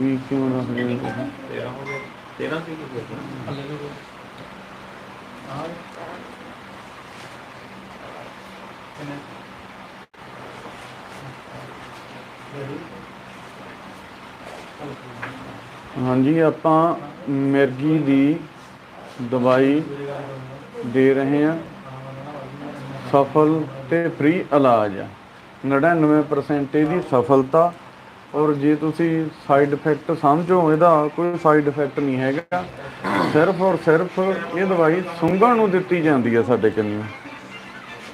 ਵੀ ਕਿਉਂ ਰੱਖਦੇ ਹੋ ਤੁਸੀਂ? ਤੇਰਾ ਹੋ ਗਿਆ ਤੇਰਾ ਸੀ ਕੀ ਕਰਨਾ ਲੈ ਲਓ ਆ ਕਿੰਨੇ? ਹਾਂਜੀ ਆਪਾਂ ਮਿਰਗੀ ਦੀ ਦਵਾਈ ਦੇ ਰਹੇ ਹਾਂ। ਸਫਲ ਤੇ ਫ੍ਰੀ ਇਲਾਜ ਆ। 99% ਇਹਦੀ ਸਫਲਤਾ ਔਰ ਜੇ ਤੁਸੀਂ ਸਾਈਡ ਇਫੈਕਟ ਸਮਝੋ, ਇਹਦਾ ਕੋਈ ਸਾਈਡ ਇਫੈਕਟ ਨਹੀਂ ਹੈਗਾ। ਸਿਰਫ ਔਰ ਸਿਰਫ ਇਹ ਦਵਾਈ ਸੁੰਘਣ ਨੂੰ ਦਿੱਤੀ ਜਾਂਦੀ ਹੈ ਸਾਡੇ ਕੰਨੀ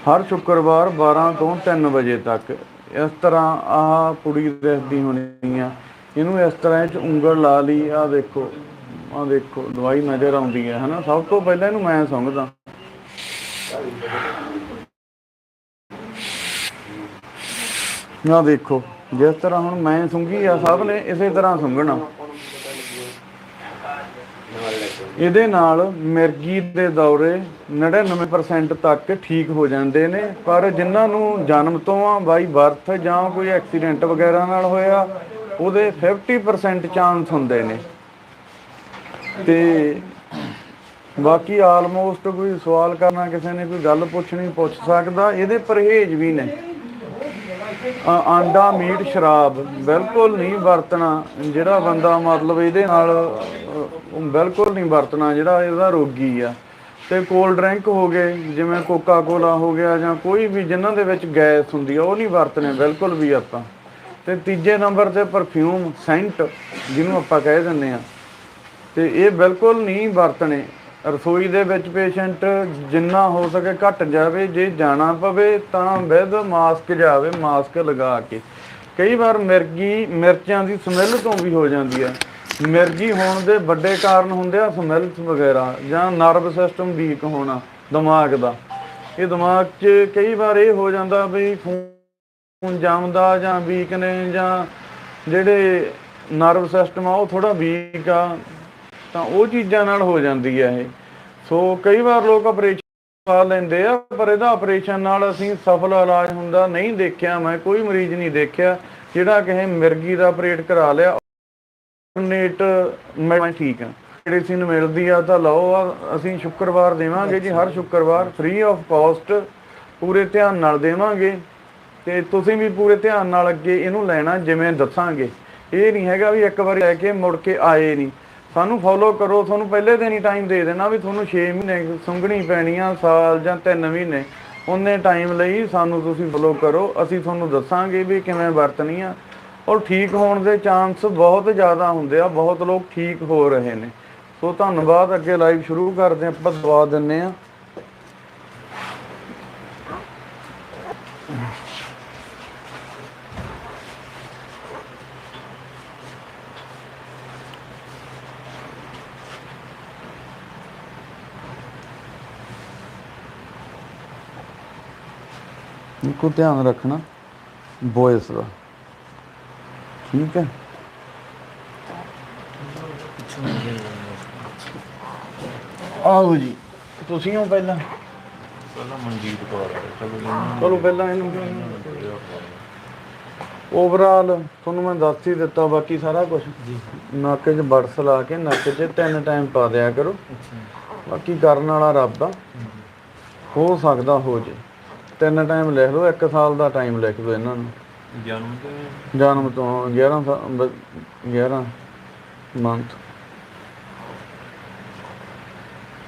ਹਰ ਸ਼ੁੱਕਰਵਾਰ 12 ਤੋਂ 3 ਵਜੇ ਤੱਕ। ਇਸ ਤਰ੍ਹਾਂ ਆਹ ਪੁੜੀ ਦਿਸਦੀ ਹੋਣੀ ਆ। ਇਹਨੂੰ ਇਸ ਤਰ੍ਹਾਂ ਇਹ ਚ ਉਂਗਲ ਲਾ ਲਈ। ਆ ਦੇਖੋ ਆ ਦੇਖੋ, ਦਵਾਈ ਨਜ਼ਰ ਆਉਂਦੀ ਹੈ, ਹਨਾ? ਸਭ ਤੋਂ ਪਹਿਲਾਂ ਇਹਨੂੰ ਮੈਂ ਸੁੰਘਦਾ ਆ ਦੇਖੋ। ਜਿਸ ਤਰ੍ਹਾਂ ਹੁਣ ਮੈਂ ਸੁੰਘੀ ਆ ਸਭ ਨੇ ਇਸੇ ਤਰ੍ਹਾਂ ਸੁੰਘਣਾ ਇਹਦੇ ਨਾਲ ਮਿਰਗੀ ਦੇ ਦੌਰੇ 99% ਤੱਕ ਠੀਕ ਹੋ ਜਾਂਦੇ ਨੇ, ਪਰ ਜਿਨ੍ਹਾਂ ਨੂੰ ਜਨਮ ਤੋਂ ਆ, ਬਾਈ ਬਰਥ ਜਾਂ ਕੋਈ ਐਕਸੀਡੈਂਟ ਵਗੈਰਾ ਨਾਲ ਹੋਇਆ, ਉਹਦੇ 50% ਚਾਂਸ ਹੁੰਦੇ ਨੇ। ਤੇ ਬਾਕੀ ਆਲਮੋਸਟ ਕੋਈ ਸਵਾਲ ਕਰਨਾ ਕਿਸੇ ਨੇ, ਕੋਈ ਗੱਲ ਪੁੱਛਣੀ, ਪੁੱਛ ਸਕਦਾ, ਇਹਦੇ ਪਰਹੇਜ਼ ਵੀ ਨੇ। ਆਂਡਾ, ਮੀਟ, ਸ਼ਰਾਬ, ਬਿਲਕੁਲ ਨਹੀਂ ਵਰਤਣਾ। ਜਿਹੜਾ ਬੰਦਾ ਮਤਲਬ ਇਹਦੇ ਨਾਲ ਬਿਲਕੁਲ ਨਹੀਂ ਵਰਤਣਾ, ਜਿਹੜਾ ਇਹਦਾ ਰੋਗੀ ਆ। ਤੇ ਕੋਲਡ ਡਰਿੰਕ ਹੋ ਗਏ, ਜਿਵੇਂ ਕੋਕਾ ਕੋਲਾ ਹੋ ਗਿਆ ਜਾਂ ਕੋਈ ਵੀ ਜਿਨ੍ਹਾਂ ਦੇ ਵਿੱਚ ਗੈਸ ਹੁੰਦੀ ਆ, ਉਹ ਨਹੀਂ ਵਰਤਣੇ, ਬਿਲਕੁਲ ਵੀ ਆਪਾਂ। ਤੇ ਤੀਜੇ ਨੰਬਰ ਤੇ ਪਰਫਿਊਮ ਸੈਂਟ ਜਿਹਨੂੰ ਆਪਾਂ ਕਹਿ ਦਿੰਦੇ ਆ। ਤੇ ਇਹ ਬਿਲਕੁਲ ਨਹੀਂ ਵਰਤਣੇ। ਰਸੋਈ ਦੇ ਵਿੱਚ ਪੇਸ਼ੈਂਟ ਜਿੰਨਾ ਹੋ ਸਕੇ ਘੱਟ ਜਾਵੇ, ਜੇ ਜਾਣਾ ਪਵੇ ਤਾਂ ਵਿਦ ਮਾਸਕ ਜਾਵੇ ਮਾਸਕ ਲਗਾ ਕੇ। ਕਈ ਵਾਰ ਮਿਰਗੀ, ਮਿਰਚਾਂ ਦੀ ਸਮੈਲ ਤੋਂ ਵੀ ਹੋ ਜਾਂਦੀ ਆ ਮਿਰਗੀ ਹੋਣ ਦੇ ਵੱਡੇ ਕਾਰਨ ਹੁੰਦੇ ਆ ਸਮੈਲ ਵਗੈਰਾ ਜਾਂ ਨਰਵ ਸਿਸਟਮ ਵੀਕ ਹੋਣਾ ਦਿਮਾਗ ਦਾ। ਇਹ ਦਿਮਾਗ 'ਚ ਕਈ ਵਾਰ ਇਹ ਹੋ ਜਾਂਦਾ ਵੀ ਖੂਨ ਜੰਮਦਾ ਜਾਂ ਵੀਕ ਨੇ ਜਾਂ ਜਿਹੜੇ ਨਰਵ ਸਿਸਟਮ ਆ ਉਹ ਥੋੜਾ ਵੀਕ ਆ, ਤਾਂ ਉਹ ਚੀਜ਼ਾਂ ਨਾਲ ਹੋ ਜਾਂਦੀ ਹੈ ਇਹ। ਸੋ ਕਈ ਵਾਰ ਲੋਕ ਆਪਰੇਸ਼ਨ ਕਰਵਾ ਲੈਂਦੇ ਆ ਪਰ ਇਹਦਾ ਆਪਰੇਸ਼ਨ ਨਾਲ ਅਸੀਂ ਸਫਲ ਇਲਾਜ ਹੁੰਦਾ ਨਹੀਂ ਦੇਖਿਆ ਮੈਂ ਕੋਈ ਮਰੀਜ਼ ਨਹੀਂ ਦੇਖਿਆ ਜਿਹੜਾ ਕਿਸੇ ਮਿਰਗੀ ਦਾ ਆਪਰੇਟ ਕਰਾ ਲਿਆ। ਨੇਟ ਮੈਂ ਠੀਕ ਆ ਮੈਡੀਸਿਨ ਮਿਲਦੀ ਆ ਤਾਂ ਲਓ ਆ ਅਸੀਂ ਸ਼ੁੱਕਰਵਾਰ ਦੇਵਾਂਗੇ ਜੀ ਹਰ ਸ਼ੁੱਕਰਵਾਰ ਫ੍ਰੀ ਆਫ ਕਾਸਟ ਪੂਰੇ ਧਿਆਨ ਨਾਲ ਦੇਵਾਂਗੇ। ਤੇ ਤੁਸੀਂ ਵੀ ਪੂਰੇ ਧਿਆਨ ਨਾਲ ਅੱਗੇ ਇਹਨੂੰ ਲੈਣਾ ਜਿਵੇਂ ਦੱਸਾਂਗੇ। ਇਹ ਨਹੀਂ ਹੈਗਾ ਵੀ ਇੱਕ ਵਾਰੀ ਲੈ ਕੇ ਮੁੜ ਕੇ ਆਏ ਨਹੀਂ। ਸਾਨੂੰ ਫੋਲੋ ਕਰੋ, ਤੁਹਾਨੂੰ ਪਹਿਲੇ ਦਿਨ ਹੀ ਟਾਈਮ ਦੇ ਦੇਣਾ ਵੀ ਤੁਹਾਨੂੰ 6 ਮਹੀਨੇ ਸੁੰਘਣੀ ਪੈਣੀ ਆ ਸਾਲ ਜਾਂ 3 ਮਹੀਨੇ। ਉਹਨੇ ਟਾਈਮ ਲਈ ਸਾਨੂੰ ਤੁਸੀਂ ਫੋਲੋ ਕਰੋ, ਅਸੀਂ ਤੁਹਾਨੂੰ ਦੱਸਾਂਗੇ ਵੀ ਕਿਵੇਂ ਵਰਤਣੀ ਆ ਔਰ ਠੀਕ ਹੋਣ ਦੇ ਚਾਂਸ ਬਹੁਤ ਜ਼ਿਆਦਾ ਹੁੰਦੇ ਆ, ਬਹੁਤ ਲੋਕ ਠੀਕ ਹੋ ਰਹੇ ਨੇ। ਸੋ ਧੰਨਵਾਦ, ਅੱਗੇ ਲਾਈਵ ਸ਼ੁਰੂ ਕਰਦੇ ਆਪਾਂ ਦਵਾ ਦਿੰਨੇ ਆ ਇੱਕੋ ਧਿਆਨ ਰੱਖਣਾ ਵੌਇਸ ਦਾ। ਠੀਕ ਹੈ? ਆਓ ਜੀ। ਤੁਸੀਂ ਹੋ ਪਹਿਲਾਂ? ਪਹਿਲਾਂ ਮਨਜੀਤ ਕੌਰ ਚਲੋ ਜੀ। ਚਲੋ ਪਹਿਲਾਂ ਇਹਨੂੰ ਓਵਰਆਲ ਤੁਹਾਨੂੰ ਮੈਂ ਦੱਸ ਹੀ ਦਿੱਤਾ ਬਾਕੀ ਸਾਰਾ ਕੁਝ ਜੀ। ਨੱਕ 'ਚ ਬੜਸ ਲਾ ਕੇ ਨੱਕ 'ਚ ਤਿੰਨ ਟਾਈਮ ਪਾ ਦਿਆ ਕਰੋ। ਅੱਛਾ। ਬਾਕੀ ਕਰਨ ਵਾਲਾ ਰੱਬ ਆ। ਹੋ ਸਕਦਾ ਹੋ ਜੇ। ਤਿੰਨ ਟਾਈਮ ਲਿਖ ਲਓ ਇੱਕ ਸਾਲ ਦਾ ਟਾਈਮ ਲਿਖ ਦਿਓ ਇਹਨਾਂ ਨੂੰ। ਜਨਮ ਤੇ? ਜਨਮ ਤੋਂ 11 ਸਾ- ਬ- 11 ਮੰਥ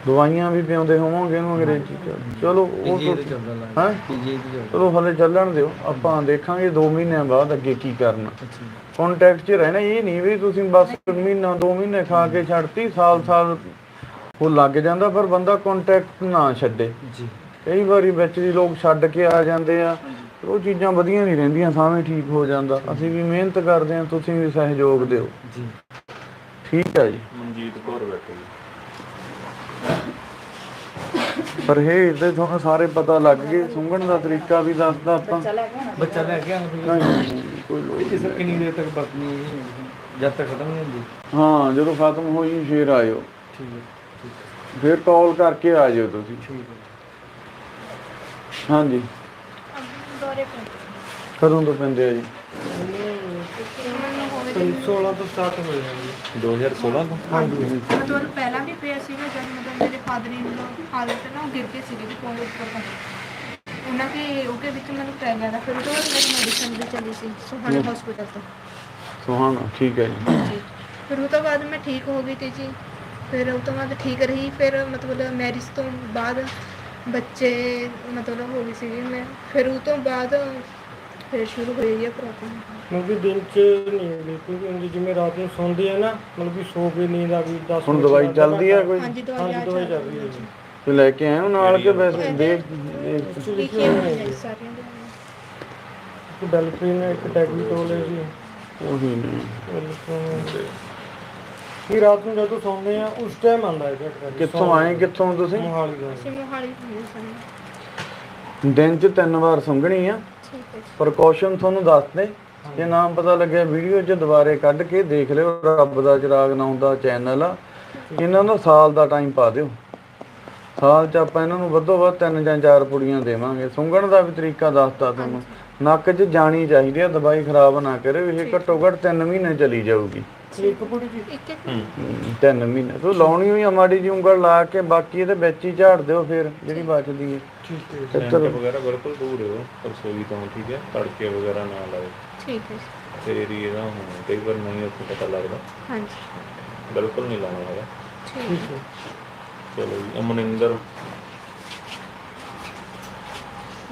ਦਵਾਈਆਂ ਵੀ ਪਿਆਉਂਦੇ ਹੋਵੋਗੇ ਇਹਨੂੰ ਅੰਗਰੇਜ਼ੀ ਚ। ਚਲੋ ਉਹ ਪੀਜੀ ਤਾਂ- ਤੇ ਚੱਲਦਾ ਲੱਗ ਹੈਂ? ਪੀਜੀ ਤੇ ਚੱਲਦਾ ਚਲੋ ਹਲੇ ਚੱਲਣ ਦਿਓ। ਆਪਾਂ ਦੇਖਾਂਗੇ 2 ਮਹੀਨਿਆਂ ਬਾਅਦ ਅੱਗੇ ਕੀ ਕਰਨਾ। ਅੱਛਾ ਕੰਟੈਕਟ 'ਚ ਰਹਿਣਾ ਇਹ ਨਹੀਂ ਵੀ ਤੁਸੀਂ ਬਸ ਮਹੀਨਾ 2 ਮਹੀਨੇ ਖਾ ਕੇ ਛੱਡਤੀ ਸਾਲ ਸਾਲ ਉਹ ਲੱਗ ਜਾਂਦਾ ਪਰ ਬੰਦਾ ਕੰਟੈਕਟ ਨਾ ਛੱਡੇ। ਜੀ। ਕਈ ਵਾਰੀ ਵਿੱਚ ਦੀ ਲੋਕ ਛੱਡ ਕੇ ਆ ਜਾਂਦੇ ਆ ਉਹ ਚੀਜ਼ਾਂ ਵਧੀਆ ਨਹੀਂ ਰਹਿੰਦੀਆਂ ਸਾਵੇਂ ਠੀਕ ਹੋ ਜਾਂਦਾ। ਅਸੀਂ ਵੀ ਮਿਹਨਤ ਕਰਦੇ ਆ ਤੁਸੀਂ ਵੀ ਸਹਿਯੋਗ ਦਿਓ। ਜੀ। ਠੀਕ ਹੈ ਜੀ। ਮਨਜੀਤ ਕੌਰ ਬੈਠੇ ਜੀ। ਪਰਹੇਜ਼ ਦੇ ਤੁਹਾਨੂੰ ਸਾਰੇ ਪਤਾ ਲੱਗ ਗਏ ਸੁੰਘਣ ਦਾ ਤਰੀਕਾ ਵੀ ਦੱਸਦਾ ਆਪਾਂ। ਬੱਚਾ ਲੈ ਕੇ ਆਉਂਦਾ ਨਹੀਂ, ਕੋਈ ਲੋੜ ਸਰ ਕਿੰਨੀ ਦੇਰ ਤੱਕ ਇਹ? ਜਦ ਤੱਕ ਖਤਮ ਨਹੀਂ ਹੁੰਦੀ? ਹਾਂ ਜਦੋਂ ਖਤਮ ਹੋਈ ਫੇਰ ਆਇਓ। ਠੀਕ ਹੈ ਫੇਰ ਕਾਲ ਕਰਕੇ ਆ ਜਾਇਓ ਤੁਸੀਂ। ਠੀਕ ਹੈ। ਹਾਂਜੀ। ਦੌਰੇ ਕਦੋਂ ਤੋਂ ਪੈਂਦੇ ਆ ਜੀ? 16 ਤੋਂ ਸਟਾਰਟ ਹੋ ਜਾਂਦੀ 2016 ਤੋਂ? ਹਾਂਜੀ। ਮਤਲਬ ਪਹਿਲਾਂ ਵੀ ਪਿਆ ਸੀਗਾ ਜਦ ਮਤਲਬ ਮੇਰੇ ਫਾਦਰ ਇਨ ਲੋ ਹਾਲਤ ਨਾ ਉਹ ਗਿਰ ਕੇ ਸੀਗੇ ਕੋਲ ਉੱਪਰ ਤੋਂ। ਉਹਨਾਂ ਦੇ ਉਹਦੇ ਵਿੱਚ ਮੈਨੂੰ ਪੈ ਗਿਆ ਤਾਂ ਫਿਰ ਬਾਅਦ ਮੇਰੀ ਮੈਡੀਸਨ ਵੀ ਚੱਲੀ ਸੀ ਸੁਹਾਣੇ ਹਸਪੀਟਲ ਤੋਂ। ਸੁਹਾਣਾ ਠੀਕ ਹੈ ਜੀ। ਜੀ। ਫਿਰ ਉਹ ਤੋਂ ਬਾਅਦ ਮੈਂ ਠੀਕ ਹੋ ਗਈ ਤੇ ਜੀ ਫਿਰ ਉਹ ਤੋਂ ਬਾਅਦ ਠੀਕ ਰਹੀ ਫਿਰ ਮਤਲਬ ਮੈਰਿਜ ਤੋਂ ਬਾਅਦ ਬੱਚੇ ਮਤਲਬ ਹੋ ਗਈ ਸੀਗੀ ਮੈਂ ਫਿਰ ਉਹ ਤੋਂ ਬਾਅਦ ਫਿਰ ਸ਼ੁਰੂ ਹੋਈ ਹੈ ਪ੍ਰੋਬਲਮ ਮਤਲਬ ਕਿ ਦਿਨ ਚ ਨਹੀਂ ਬਿਲਕੁਲ ਵੀ ਹੁੰਦੀ ਜਿਵੇਂ ਰਾਤ ਨੂੰ ਸੌਂਦੇ ਆ ਨਾ ਮਤਲਬ ਕਿ ਸੋ ਕੇ ਨੀਂਦ ਆ ਗਈ 10 ਹੁਣ ਦਵਾਈ ਚੱਲਦੀ ਆ ਕੋਈ? ਹਾਂਜੀ ਦਵਾਈ ਹਾਂਜੀ ਆ ਦਵਾਈ ਚੱਲ ਰਹੀ ਹੈ ਜੀ। ਤੇ ਲੈ ਕੇ ਆਏ ਹੋ ਨਾਲ ਕੇ ਵੈਸੇ ਦੇਖ ਦੇਖ- ਲਿਖੀਆਂ ਹੋਈਆਂ ਜੀ ਸਾਰੀਆਂ ਦੇ ਇੱਕ ਡੈਲਫਿਨ ਹੈ ਇੱਕ ਟੈਗਨੀਟੋਲ ਹੈ ਜੀ। ਉਹੀ ਨੇ। ਇਹ ਰਾਤ ਨੂੰ ਜਦੋਂ ਸੌਂਦੇ ਆ ਉਸ ਟਾਈਮ ਆਉਂਦਾ ਹੈ ਝਟਕਾ ਜੀ, ਕਿੱਥੋਂ ਆਏ ਕਿੱਥੋਂ ਤੁਸੀਂ? ਮੋਹਾਲੀ ਦਾ ਅਸੀਂ ਮੋਹਾਲੀ ਤੋਂ ਸਾਨੂੰ ਦਿਨ 'ਚ ਤਿੰਨ ਵਾਰ ਸੁੰਘਣੀ ਆ। ਠੀਕ ਹੈ ਜੀ। ਪ੍ਰੀਕਾਸ਼ਨ ਤੁਹਾਨੂੰ ਦੱਸਦੇ ਜੇ ਨਾਮ ਪਤਾ ਲੱਗਿਆ ਵੀਡੀਓ 'ਚ ਦੁਬਾਰੇ ਕੱਢ ਕੇ ਦੇਖ ਲਿਓ। ਰੱਬ ਦਾ ਚਿਰਾਗ ਨਾਮ ਦਾ ਚੈਨਲ ਆ। ਇਹਨਾਂ ਦਾ ਸਾਲ ਦਾ ਟਾਈਮ ਪਾ ਦਿਓ। ਸਾਲ 'ਚ ਆਪਾਂ ਇਹਨਾਂ ਨੂੰ ਵੱਧੋ ਵੱਧ ਤਿੰਨ ਜਾਂ ਚਾਰ ਪੁੜੀਆਂ ਦੇਵਾਂਗੇ। ਸੁੰਘਣ ਦਾ ਵੀ ਤਰੀਕਾ ਦੱਸਤਾ ਤੁਹਾਨੂੰ। ਨੱਕ 'ਚ ਜਾਣੀ ਚਾਹੀਦੀ ਆ ਦਵਾਈ ਖਰਾਬ ਨਾ ਕਰੇ ਇਹ ਘੱਟੋ ਘੱਟ 3 ਮਹੀਨੇ ਚਲੀ ਜਾਊਗੀ। ਇੱਕ ਪੁੜੀ ਜੀ। ਇੱਕ ਇੱਕ ਹਮ, ਤਿੰਨ ਮਹੀਨੇ। ਤੂੰ ਲਾਉਣੀ ਹੋਈ ਆ ਮਾੜੀ ਜਿਹੀ ਉਂਗਲ ਲਾ ਕੇ ਬਾਕੀ ਇਹਦੇ ਵਿੱਚ ਹੀ ਝਾੜ ਦਿਓ ਫਿਰ ਜਿਹੜੀ ਬਚਦੀ ਹੈ ਠੀਕ ਹੈ ਤੇ ਸੈਂਟ ਚਲੋ। ਵਗੈਰਾ ਬਿਲਕੁਲ ਦੂਰ ਹੋ ਰਸੋਈ ਤੋਂ ਠੀਕ ਹੈ? ਤੜਕੇ ਵਗੈਰਾ ਨਾ ਲਾਓ ਠੀਕ ਹੈ ਜੀ। ਫੇਰ ਹੀ ਇਹਦਾ ਹੁਣ ਕਈ ਵਾਰ ਨਹੀਂ ਉੱਥੇ ਪਤਾ ਲੱਗਦਾ। ਹਾਂਜੀ। ਬਿਲਕੁਲ ਨਹੀਂ ਲਾਉਣਾ ਹੈਗਾ। ਠੀਕ ਹੈ ਠੀਕ ਹੈ। ਚਲੋ ਜੀ ਅਮਨਿੰਦਰ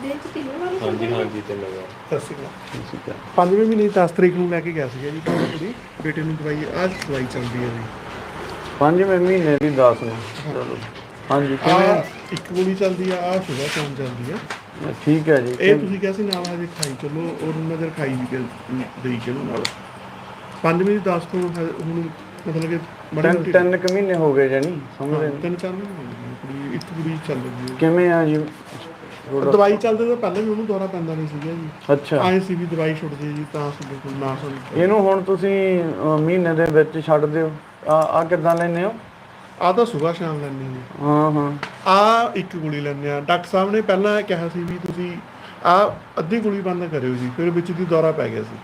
ਦਿਨ ਚ ਤਿੰਨ ਵਾਰੀ ਹਾਂਜੀ ਹਾਂਜੀ ਤੇ ਲਗਾ ਸਤਿ ਸ਼੍ਰੀ ਅਕਾਲ। ਪੰਜਵੇਂ ਮਹੀਨੇ ਦੀ 10 ਤਰੀਕ ਨੂੰ ਲੈ ਕੇ ਗਿਆ ਸੀਗਾ ਜੀ ਤੁਹਾਡੀ ਕੁੜੀ ਬੇਟੇ ਨੂੰ ਦਵਾਈ ਆਹ ਦਵਾਈ ਚੱਲਦੀ ਹੈ ਜੀ। ਪੰਜਵੇਂ ਮਹੀਨੇ ਦੀ 10 ਨੂੰ। ਚਲੋ। ਹਾਂਜੀ ਆ ਕਿਵੇਂ? ਇੱਕ ਗੋਲੀ ਚੱਲਦੀ ਆ ਆ ਸੁਬਾ ਤੋਂ ਚੱਲਦੀ ਆ ਠੀਕ ਹੈ ਜੀ। ਇਹ ਤੁਸੀਂ ਕਿਹਾ ਸੀ ਨਾਲ ਹਜੇ ਖਾਈ ਚੱਲੋ ਔਰ ਨਜ਼ਰ ਖਾਈ ਵੀ ਦੇਈ ਚੱਲੋ ਨਾਲ। ਪੰਜਵੇਂ ਦੀ 10 ਤੋਂ ਹ- ਹੁਣ ਮਤਲਬ ਕਿ ਮਾੜੀ ਤਿੰਨ ਤਿੰਨ ਕੁ ਮਹੀਨੇ ਹੋ ਗਏ ਜਾਨੀ ਸਮਝਦੇ ਹਾਂ, ਨੇ। ਤਿੰਨ ਚਾਰ ਮਹੀਨੇ ਹੋ ਗਏ ਕੁੜੀ ਇੱਕ ਕੁੜੀ ਚੱਲ ਰਹੀ ਹੈ। ਕਿਵੇਂ ਆ ਜੀ? ਥੋੜ੍ਹਾ- ਦਵਾਈ ਚੱਲਦੇ ਤਾਂ ਪਹਿਲਾਂ ਵੀ ਉਹਨੂੰ ਦੌਰਾ ਪੈਂਦਾ ਨਹੀਂ ਸੀਗਾ ਜੀ। ਅੱਛਾ। ਆਏ ਸੀ ਵੀ ਦਵਾਈ ਛੁੱਟ ਜੇ ਜੀ ਤਾਂ ਸੀ ਬਿਲਕੁਲ ਨਾ ਸੁਣ ਇਹਨੂੰ ਹੁਣ ਤੁਸੀਂ ਅਹ, ਮਹੀਨੇ ਦੇ ਵਿੱਚ ਛੱਡ ਦਿਓ। ਆ ਆ ਕਿੱਦਾਂ ਲੈਨੇ ਹੋ? ਆ ਤਾਂ ਸਵੇਰ ਸ਼ਾਮ ਲੈਣੀ ਜੀ ਹਾਂ ਹਾਂ। ਆ ਇੱਕ ਗੋਲੀ ਲੈਂਦੇ ਆ। ਡਾਕਟਰ ਸਾਹਿਬ ਨੇ ਪਹਿਲਾਂ ਕਿਹਾ ਸੀ ਵੀ ਤੁਸੀਂ ਆ ਅੱਧੀ ਗੋਲੀ ਬੰਦ ਕਰਿਓ ਜੀ ਫਿਰ ਵਿੱਚ ਦੀ ਦੌਰਾ ਪੈ ਗਿਆ ਸੀ।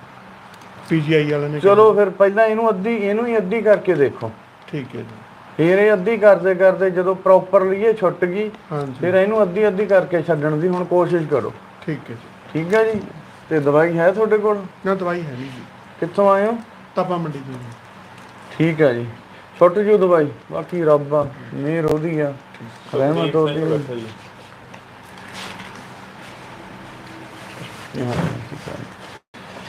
ਪੀਜੀਆਈ ਵਾਲਿਆਂ ਨੇ ਕਿਹਾ। ਚਲੋ ਫਿਰ ਪਹਿਲਾਂ ਇਹਨੂੰ ਅੱਧੀ ਇਹਨੂੰ ਹੀ ਅੱਧੀ ਕਰਕੇ ਦੇਖੋ। ਠੀਕ ਹੈ ਜੀ। ਫਿਰ ਇਹ ਅੱਧੀ ਕਰਦੇ ਕਰਦੇ ਜਦੋਂ ਪ੍ਰੋਪਰਲੀ ਇਹ ਛੁੱਟ ਗਈ ਫਿਰ ਇਹਨੂੰ ਅੱਧੀ ਅੱਧੀ ਕਰਕੇ ਛੱਡਣ ਦੀ ਹੁਣ ਕੋਸ਼ਿਸ਼ ਕਰੋ। ਠੀਕ ਹੈ ਜੀ। ਠੀਕ ਹੈ ਜੀ? ਤੇ ਦਵਾਈ ਹੈ ਤੁਹਾਡੇ ਕੋਲ? ਨਾ ਦਵਾਈ ਹੈ ਨਹੀਂ ਜੀ। ਕਿੱਥੋਂ ਆਏ ਹੋ? ਤਾਪਾ ਮੰਡੀ ਤੋਂ ਜੀ। ਠੀਕ ਹੈ ਜੀ। ਛੁੱਟ ਜੂ ਦਵਾਈ? ਬਾਕੀ ਰੱਬ ਆ ਮਿਹਰ ਉਹਦੀ ਆ। ਰਹਿਮਤ ਉਹਦੀ ਆ। ਬੈਠੋ ਜੀ। ਹਾਂ, ਠੀਕ ਹੈ।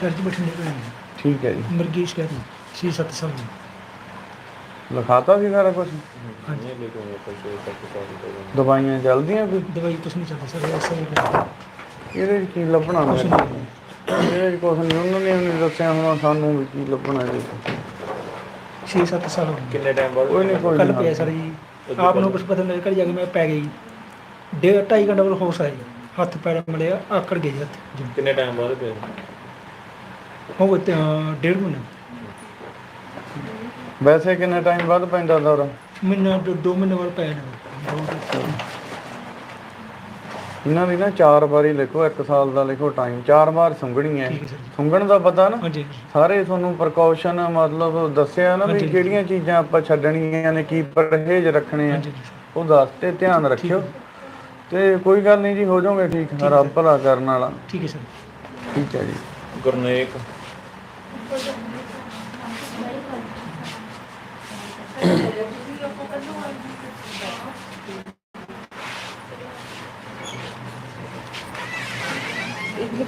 ਚਰਚ ਬਠਿੰਡੇ ਤੋਂ ਆਏ ਠੀਕ ਹੈ ਜੀ। ਮਰਗੇਸ਼ ਕਹਿ ਰਹੀ ਛੇ ਸੱਤ ਸਾਲ ਦੀ। ਲਿਖਾਤਾ ਸੀ ਸਾਰਾ ਕੁਝ ਹਾਂਜੀ। ਦਵਾਈਆਂ ਚੱਲਦੀਆਂ ਕੋਈ? ਦਵਾਈ ਕੁਛ ਨਹੀਂ ਚੱਲਦਾ ਸਰ ਐਸਾ ਹੀ ਇਹਦੇ ਵਿੱਚ ਕੀ ਲੱਭਣਾ ਮੇਰੇ ਇਹਦੇ ਵਿੱਚ ਕੁਝ ਨਹੀਂ ਉਹਨਾਂ ਨੇ ਉਹਨੇ ਦੱਸਿਆ ਹੋਣਾ ਸਾਨੂੰ ਵੀ ਕੀ ਲੱਭਣਾ ਵਿੱਚ। ਛੇ ਸੱਤ ਸਾਲ ਹੋ ਗਏ। ਕਿੰਨੇ ਟਾਈਮ ਬਾਅਦ? ਕੋਈ ਨਹੀਂ ਕੋਈ ਕੱਲ ਪਿਆ ਸਰ ਜੀ। ਆਪ ਨੂੰ ਕੁਛ ਪਤਾ ਨਹੀਂ ਘਰ ਜਾ ਕੇ ਮੈਂ ਪੈ ਗਈ। ਡੇਢ ਢਾਈ ਘੰਟੇ ਬਾਅਦ ਹੋਸ਼ ਆਈ। ਹੱਥ ਪੈਰ ਮੜਿਆ ਆਕੜ ਗਏ ਜੀ ਹੱਥ ਜੀ। ਕਿੰਨੇ ਟਾਈਮ ਬਾਅਦ ਪਏ ਹੋ ਗਏ ਤੇ ਅਹ, ਡੇਢ ਮਹੀਨਾ। ਵੈਸੇ ਕਿੰਨੇ ਟਾਈਮ ਬਾਅਦ ਪੈਂਦਾ ਦੌਰਾ ਮਹੀਨਾ ਦੋ- ਦੋ ਮਹੀਨੇ ਬਾਅਦ ਪੈ ਜਾਣਾ ਇਹਨਾਂ ਦੀ ਨਾ ਚਾਰ ਵਾਰੀ ਲਿਖੋ ਇੱਕ ਸਾਲ ਦਾ ਲਿਖੋ ਟਾਈਮ ਚਾਰ ਵਾਰ ਸੁੰਘਣੀ ਹੈ। ਠੀਕ ਹੈ ਸਰ। ਜੀ। ਸੁੰਘਣ ਦਾ ਪਤਾ ਨਾ? ਹਾਂਜੀ ਸਾਰੇ ਤੁਹਾਨੂੰ ਪ੍ਰੀਕਾਸ਼ਨ ਮਤਲਬ ਦੱਸਿਆ ਨਾ ਵੀ ਹਾਂਜੀ। ਕਿਹੜੀਆਂ ਚੀਜ਼ਾਂ ਆਪਾਂ ਛੱਡਣੀਆਂ ਨੇ ਕੀ ਪਰਹੇਜ਼ ਰੱਖਣੇ ਆ। ਹਾਂਜੀ। ਉਹ ਦੱਸ ਤੇ ਧਿਆਨ ਰੱਖਿਓ। ਤੇ ਕੋਈ ਗੱਲ ਨਹੀਂ ਜੀ ਹੋ ਜਾਓਗੇ ਠੀਕ। ਰੱਬ ਭਲਾ ਕਰਨ ਵਾਲਾ। ਠੀਕ ਹੈ ਸਰ। ਠੀਕ ਹੈ ਜੀ। ਗੁਰਨੇਕ ਨੌ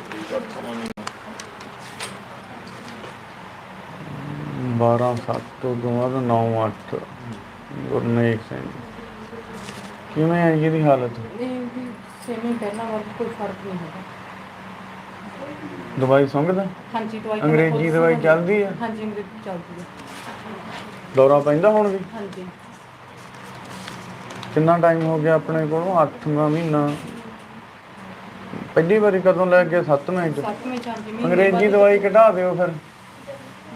ਤਰੀਕ ਅੱਠਵਾਂ ਮਹੀਨਾ 12 7 ਤੋਂ। ਬਾਅਦ 9 8 ਗੁਰਨੇਕ ਸਿੰਘ। ਕਿਵੇਂ ਹੈ ਜੀ ਇਹਦੀ ਹਾਲਤ? ਇਹ ਵੀ ਸੇਮੀ ਪਹਿਲਾਂ ਵਾਰ ਕੋਈ ਫ਼ਰਕ ਨਹੀਂ ਹੈਗਾ। ਦਵਾਈ ਹਾਂਜੀ ਮੈਂ ਅੰਗਰੇਜ਼ੀ ਦਵਾਈ ਚੱਲਦੀ ਆ ਹਾਂਜੀ ਅੰਗਰੇਜ਼ੀ ਚੱਲਦੀ ਹੈ। ਦੌਰਾ ਪੈਂਦਾ ਹੁਣ ਵੀ? ਹਾਂਜੀ। ਕਿੰਨਾ ਟਾਈਮ ਹੋ ਗਿਆ ਆਪਣੇ ਕੋਲੋਂ? 8ਵਾਂ ਮਹੀਨਾ। ਪਹਿਲੀ ਵਾਰੀ ਕਦੋਂ ਲੈ ਕੇ? 7ਵੇਂ ਚ? ਸੱਤਵੇਂ ਚ ਹਾਂਜੀ ਮਹੀਨੇ ਅੰਗਰੇਜ਼ੀ ਬਾਅਦ- ਦਵਾਈ ਕਢਾ ਦਿਓ ਫਿਰ।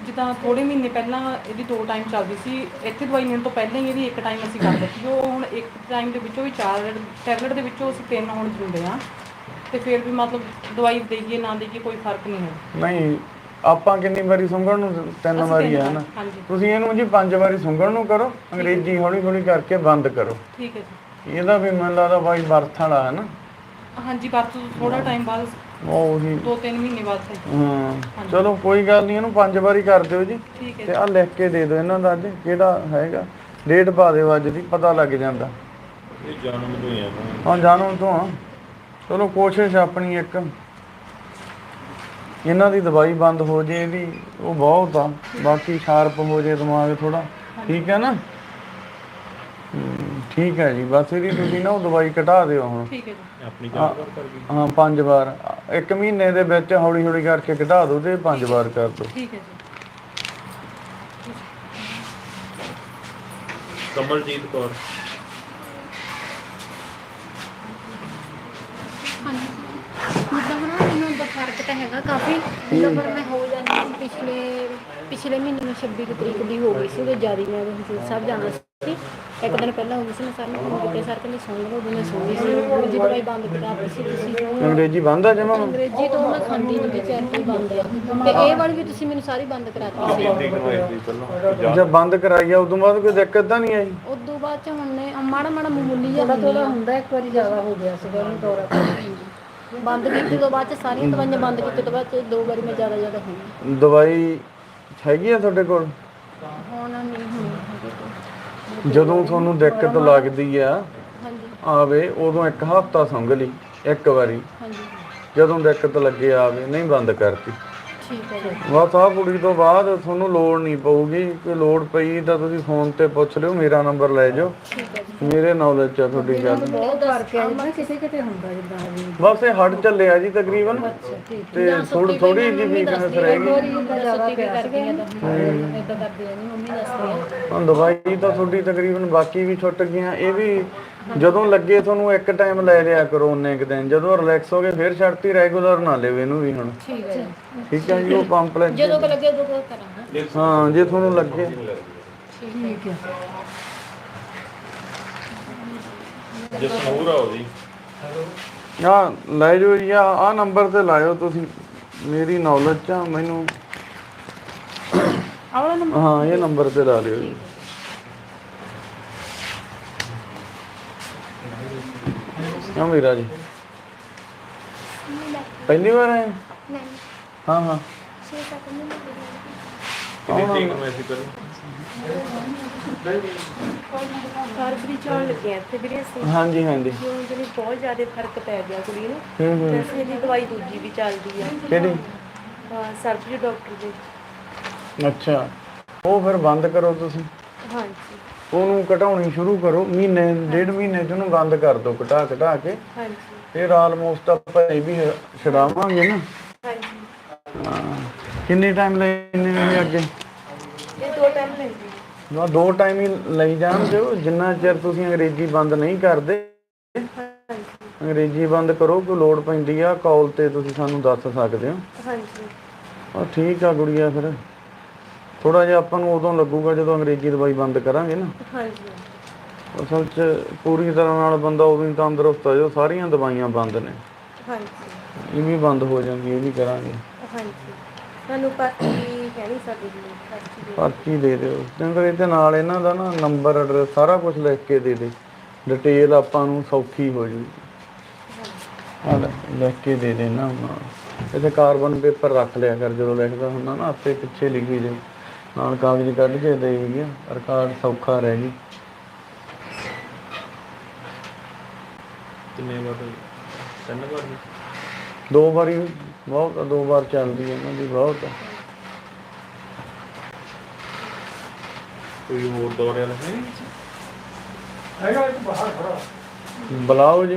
ਜਿੱਦਾਂ ਥੋੜੇ ਮਹੀਨੇ ਪਹਿਲਾਂ ਇਹਦੀ ਦੋ ਟਾਈਮ ਚੱਲਦੀ ਸੀ। ਇੱਥੇ ਦਵਾਈ ਲੈਣ ਤੋਂ ਪਹਿਲਾਂ ਹੀ ਇਹਦੀ ਇੱਕ ਟਾਈਮ ਅਸੀਂ ਕਰ ਦਿੱਤੀ ਉਹ ਹੁਣ ਇੱਕ ਟਾਈਮ ਦੇ ਵਿੱਚੋਂ ਵੀ ਚਾਰ ਟੈਬਲੇਟ ਦੇ ਵਿੱਚੋਂ ਅਸੀਂ ਤਿੰਨ ਹੁਣ ਦਿੰਦੇ ਆ ਤੇ ਫਿਰ ਵੀ ਮਤਲਬ ਦਵਾਈ ਦੇਈਏ ਨਾ ਦੇਈਏ ਕੋਈ ਫ਼ਰਕ ਨਹੀਂ ਹੋਇਆ ਨਹੀਂ ਆਪਾਂ ਕਿੰਨੀ ਵਾਰੀ ਸੁੰਘਣ ਨੂੰ ਤਿੰਨ ਅਸੀਂ ਵਾਰੀ ਤਿੰਨ ਆ ਨਾ ਵਾਰ, ਹਾਂਜੀ। ਤੁਸੀਂ ਇਹਨੂੰ ਜੀ ਪੰਜ ਵਾਰੀ ਸੁੰਘਣ ਨੂੰ ਕਰੋ ਅੰਗਰੇਜ਼ੀ ਹੌਲੀ ਹੌਲੀ ਕਰਕੇ ਬੰਦ ਕਰੋ। ਠੀਕ ਹੈ ਜੀ। ਇਹਦਾ ਵੀ ਮੈਨੂੰ ਲੱਗਦਾ ਬਾਈ ਬਰਥ ਵਾਲਾ ਹੈ ਨਾ ਹਾਂਜੀ ਬਾਅਦ ਤੋਂ ਥੋੜਾ ਟਾਈਮ ਬਾਅਦ ਉਹ ਉਹੀ। 2-3 ਮਹੀਨੇ ਬਾਅਦ ਸਹੀ ਹਾਂ। ਚਲੋ ਕੋਈ ਗੱਲ ਨਹੀਂ ਇਹਨੂੰ ਪੰਜ ਵਾਰੀ ਕਰ ਦਿਓ ਜੀ। ਠੀਕ ਹੈ ਤੇ ਆ ਲਿਖ ਕੇ ਦੇ ਦਿਓ ਇਹਨਾਂ ਦਾ ਅੱਜ ਕਿਹੜਾ ਹੈਗਾ। ਡੇਟ ਪਾ ਦਿਓ ਅੱਜ ਦੀ ਪਤਾ ਲੱਗ ਜਾਂਦਾ। ਇਹ ਜਨਮ ਤੋਂ ਹੀ ਆ। ਹਾਂ ਜਾਣੋ ਤੋਂ ਆ। ਚਲੋ ਕੋਸ਼ਿਸ਼ ਆਪਣੀ ਇੱਕ। ਇਹਨਾਂ ਦੀ ਦਵਾਈ ਬੰਦ ਹੋ ਜੇ ਇਹਦੀ ਉਹ ਬਹੁਤ ਆ ਬਾਕੀ ਸ਼ਾਰਪ ਹੋ ਜੇ ਦਿਮਾਗ ਥੋੜਾ ਠੀਕ ਹੈ ਨਾ? ਹਮ, ਠੀਕ ਹੈ ਜੀ ਬਸ ਇਹਦੀ ਤੁਸੀਂ ਨਾ ਉਹ ਦਵਾਈ ਘਟਾ ਦਿਓ ਹੁਣ। ਠੀਕ ਹੈ ਜੀ। ਆਪਣੀ ਜਾਣਕਾਰ ਕਰ ਗਈ। ਹਾਂ ਪੰਜ ਵਾਰ ਇੱਕ ਮਹੀਨੇ ਦੇ ਵਿੱਚ ਹੌਲੀ ਹੌਲੀ ਕਰਕੇ ਘਟਾ ਦਿਓ ਤੇ ਪੰਜ ਵਾਰ ਕਰ ਦਿਓ। ਠੀਕ ਹੈ ਜੀ। ਕਮਲਜੀਤ ਕੌਰ ਹਾਂਜੀ ਜਿੱਦਾਂ ਹੁਣ ਮੈਨੂੰ ਤਾਂ ਫ਼ਰਕ ਤਾਂ ਹੈਗਾ ਕਾਫੀ ਜਿੱਦਾਂ ਪਰ ਮੈਂ ਹੋ ਜਾਂਦੀ ਸੀ ਪਿਛਲੇ ਪਿਛਲੇ ਮਹੀਨੇ ਨੂੰ 26 ਕੁ ਤਰੀਕ ਦੀ ਹੋ ਗਈ ਸੀ ਉਹਦੇ ਜ਼ਿਆਦਾ ਮੈਂ ਹਜ਼ੂਰ ਸਾਹਿਬ ਜਾਣਾ ਸੀ। ਇੱਕ ਦਿਨ ਪਹਿਲਾਂ ਹੋ ਗਈ ਸੀ ਮੈਂ ਸਰ ਨੂੰ ਫੋਨ ਕੀਤਾ ਸਰ ਕਹਿੰਦੇ ਸੁਣ ਲਓ ਵੀ ਮੈਂ ਸੁਣੀ ਸੀ। ਦੂਜੀ ਦਵਾਈ ਬੰਦ ਕਰਾ ਦਿੱਤੀ ਸੀ ਤੁਸੀਂ ਅੰਗਰੇਜ਼ੀ ਬੰਦ ਆ ਜਮਾ? ਅੰਗਰੇਜ਼ੀ ਤੋਂ ਮੈਂ ਖਾਂਦੀ ਨਹੀਂ ਵਿੱਚ ਐਂਟੀ ਬੰਦ ਆ। ਤੇ ਇਹ ਵਾਲੀ ਵੀ ਤੁਸੀਂ ਮੈਨੂੰ ਸਾਰੀ ਬੰਦ ਕਰਾਤੀ ਸੀ। ਜਦ ਬੰਦ ਕਰਾਈ ਆ ਉਦੋਂ ਬਾਅਦ ਕੋਈ ਦਿੱਕਤ ਤਾਂ ਨਹੀਂ ਆਈ? ਉਦੋਂ ਬਾਅਦ ਚ ਹੁਣ ਨੇ ਮਾੜਾ ਮਾੜਾ ਮਾਮੂਲੀ ਜਿਹਾ ਥੋੜਾ ਹੁੰਦਾ। ਇੱਕ ਵਾਰੀ ਜ਼ਿਆਦਾ ਹੋ ਗਿਆ ਸੀਗਾ ਉਹਨੂੰ ਦੌਰਾ ਬੰਦ ਕੀਤੀ ਤੋਂ ਬਾਅਦ ਚ ਸਾਰੀਆਂ ਦਵਾਈਆਂ ਬੰਦ ਕੀਤੇ ਤੋਂ ਬਾਅਦ ਚ ਦੋ ਵਾਰੀ ਮੈਂ ਜ਼ਿਆਦਾ ਜ਼ਿਆਦਾ ਹੋਈ ਦਵਾਈ ਹੈਗੀ ਆ ਤੁਹਾਡੇ ਕੋਲ? ਹੁਣ ਨਹੀਂ ਤੇ। ਜਦੋਂ ਤੁਹਾਨੂੰ ਦਿੱਕਤ ਲੱਗਦੀ ਆ ਹਾਂਜੀ। ਆਵੇ ਉਦੋਂ ਇੱਕ ਹਫ਼ਤਾ ਸੰਗ ਲਈ ਇੱਕ ਵਾਰੀ। ਹਾਂਜੀ। ਜਦੋਂ ਦਿੱਕਤ ਲੱਗੇ ਆਵੇ ਨਹੀਂ ਬੰਦ ਕਰਤੀ। ਠੀਕ ਹੈ ਜੀ। ਬਸ ਆਹ ਕੁੜੀ ਤੋਂ ਬਾਅਦ ਤੁਹਾਨੂੰ ਲੋੜ ਨਹੀਂ ਪਊਗੀ। ਕੋਈ ਲੋੜ ਪਈ ਤਾਂ ਤੁਸੀਂ ਫੋਨ ਤੇ ਪੁੱਛ ਲਿਓ ਮੇਰਾ ਨੰਬਰ ਲੈ ਜਾਓ। ਠੀਕ ਹੈ ਜੀ। ਮੇਰੇ ਨੌਲੇਜ ਚ ਆ ਤੁਹਾਡੀ ਗੱਲ। ਬਹੁਤ ਹੈ ਜਿੱਦਾਂ ਕਿਸੇ ਕਿਤੇ ਹੁੰਦਾ ਜਿੱਦਾਂ ਵੀ। ਬਸ ਇਹ ਹਟ ਚੱਲਿਆ ਜੀ ਤਕਰੀਬਨ। ਤੇ ਥੋੜੀ ਥੋੜੀ ਜਿਹੀ ਵੀਕਨੈਸ ਰਹਿ ਗਈ। ਜ਼ਿਆਦਾ ਪਿਆ ਸੀਗਾ। ਇਦਾਂ ਕਰਦੇ ਆ ਨਹੀਂ ਮੰਮੀ ਦੱਸਦੀ ਆ। ਹੁਣ ਦਵਾਈ ਤਾਂ ਤੁਹਾਡੀ ਤਕਰੀਬਨ ਬਾਕੀ ਵੀ ਛੁੱਟ ਗਈਆਂ ਇਹ ਵੀ ਜਦੋਂ ਲੱਗੇ ਤੁਹਾਨੂੰ ਇੱਕ ਟਾਈਮ ਲੈ ਲਿਆ ਕਰੋ ਉਹਨੇ ਇੱਕ ਦਿਨ ਜਦੋਂ ਰਿਲੈਕਸ ਹੋ ਗਏ ਫਿਰ ਛੱਡਤੀ ਰੈਗੂਲਰ ਨਾ ਲਿਓ ਇਹਨੂੰ ਵੀ ਹੁਣ। ਠੀਕ ਹੈ ਜੀ। ਠੀਕ ਹੈ ਜੀ ਉਹ ਕੰਪਲੈਕਸ ਜਦੋਂ ਕੋ ਲੱਗੇ ਉਦੋਂ ਕੋ ਕਰਾਂਗੇ ਹਾਂ। ਜੇ ਤੁਹਾਨੂੰ ਲੱਗੇ। ਠੀਕ ਹੈ। ਜਸਨੂਰ ਆਓ ਜੀ ਆ ਲੈ ਜਾਓ ਜੀ ਆ ਆ ਨੰਬਰ ਤੇ ਲਾਇਓ ਤੁਸੀਂ। ਮੇਰੀ ਨੌਲੇਜ ਚ ਆ, ਮੈਨੂੰ। ਆਹ ਵਾਲਾ ਨੰਬਰ ਹਾਂ ਇਹ ਨੰਬਰ ਤੇ ਲਾ ਲਿਓ ਜੀ। ਹਾਂ ਵੀਰਾ ਜੀ? ਪਹਿਲੀ ਵਾਰ ਆਏ? ਨਹੀਂ ਹਾਂ ਹਾਂ। ਛੇ ਸੱਤ ਮਹੀਨੇ ਹੋ ਗਏ ਕਿੰਨੀ ਤਰੀਕ ਨੂੰ ਐਸੀ ਕਰੀ ਫਰਵਰੀ ਚ ਆਉਣ ਲੱਗੇ ਆ ਇੱਥੇ ਵੀਰੇ ਅਸੀਂ ਹਾਂਜੀ ਹਾਂਜੀ। ਜਿਉਂ ਜਿਹੜੀ ਬਹੁਤ ਜ਼ਿਆਦਾ ਫ਼ਰਕ ਪੈ ਗਿਆ ਕੁੜੀ ਨੂੰ ਹੂੰ ਹੂੰ। ਤੇ ਅਸੀਂ ਇਹਦੀ ਦਵਾਈ ਦੂਜੀ ਵੀ ਚੱਲਦੀ ਆ ਕਿਹੜੀ? ਅਹ ਸਰਬਜੀਤ ਡਾਕਟਰ ਦੀ ਅੱਛਾ। ਉਹ ਫਿਰ ਬੰਦ ਕਰੋ ਤੁਸੀਂ। ਹਾਂਜੀ। ਉਹਨੂੰ ਘਟਾਉਣੀ ਸ਼ੁਰੂ ਕਰੋ ਮਹੀਨੇ ਡੇਢ ਮਹੀਨੇ ਚ ਉਹਨੂੰ ਬੰਦ ਕਰ ਦਿਓ ਘਟਾ ਘਟਾ ਕੇ। ਹਾਂਜੀ। ਫਿਰ ਆਲਮੋਸਟ ਆਪਾਂ ਇਹ ਵੀ ਛਡਾਵਾਂਗੇ ਨਾ। ਹਾਂਜੀ। ਹਾਂ। ਕਿੰਨੇ ਟਾਈਮ ਲੈਣੇ ਨੇ ਅੱਗੇ? ਇਹ ਦੋ ਟਾਈਮ ਲੈਂਦੀ ਨਾ। ਦੋ ਟਾਈਮ ਹੀ ਲਈ ਜਾਣ ਦਿਓ ਜਿੰਨਾ ਚਿਰ ਤੁਸੀਂ ਅੰਗਰੇਜ਼ੀ ਬੰਦ ਨਹੀਂ ਕਰਦੇ ਅੰਗਰੇਜ਼ੀ ਬੰਦ ਕਰੋ ਕੋਈ ਲੋੜ ਪੈਂਦੀ ਆ ਕਾਲ ਤੇ ਤੁਸੀਂ ਸਾਨੂੰ ਦੱਸ ਸਕਦੇ ਹੋ। ਹਾਂਜੀ। ਆ ਠੀਕ ਆ ਗੁੜੀਆ ਫਿਰ। ਥੋੜਾ ਜਿਹਾ ਆਪਾਂ ਨੂੰ ਉਦੋਂ ਲੱਗੂਗਾ ਜਦੋਂ ਅੰਗਰੇਜ਼ੀ ਦਵਾਈ ਬੰਦ ਕਰਾਂਗੇ ਨਾ। ਹਾਂਜੀ। ਅਸਲ 'ਚ ਪੂਰੀ ਤਰ੍ਹਾਂ ਨਾਲ ਬੰਦਾ ਉਦੋਂ ਹੀ ਤੰਦਰੁਸਤ ਆ ਜੋ ਸਾਰੀਆਂ ਦਵਾਈਆਂ ਬੰਦ ਨੇ। ਹਾਂਜੀ। ਇਹ ਵੀ ਬੰਦ ਹੋ ਜਾਂਦੀ ਇਹ ਵੀ ਕਰਾਂਗੇ। ਹਾਂਜੀ। ਸਾਨੂੰ ਪਰਚੀ ਹੈ ਨਹੀਂ ਸਾਡੀ ਦੀ ਪਰਚੀ ਦੇ ਪਰਚੀ ਦੇ ਦਿਓ। ਇਹਦੇ ਨਾਲ ਇਹਨਾਂ ਦਾ ਨਾ ਨੰਬਰ ਐਡਰੈਸ ਸਾਰਾ ਕੁਝ ਲਿਖ ਕੇ ਦੇ ਦੇ। ਡਿਟੇਲ ਆਪਾਂ ਨੂੰ ਸੌਖੀ ਹੋ ਜੂ। ਆ ਲੈ, ਲਿਖ ਕੇ ਦੇ ਦੇ ਨਾ। ਇਹਦੇ ਕਾਰਬਨ ਪੇਪਰ ਰੱਖ ਲਿਆ ਕਰ ਜਦੋਂ ਲਿਖਦਾ ਹੁੰਦਾ ਨਾ ਆਪੇ ਪਿੱਛੇ ਲਿਖੀ ਜੇ ਨਾਲ ਕਾਗਜ਼ ਕੱਢ ਕੇ ਦੇ ਗਿਆ ਰਿਕਾਰਡ ਸੌਖਾ ਰਹਿ ਗਈ। ਕਿੰਨੇ ਵਾਰ ਤਿੰਨ ਵਾਰ ਦੋ ਵਾਰੀ ਬਹੁਤ ਆ, ਦੋ ਵਾਰ ਚੱਲਦੀ ਹੈ ਇਹਨਾਂ ਦੀ ਬਹੁਤ ਆ। ਕੋਈ ਹੋਰ ਦੌਰੇ ਵਾਲਾ ਹੈ ਹੈਗਾ ਇੱਕ ਬਾਹਰ ਖੜਾ। ਬੁਲਾਓ ਜੀ।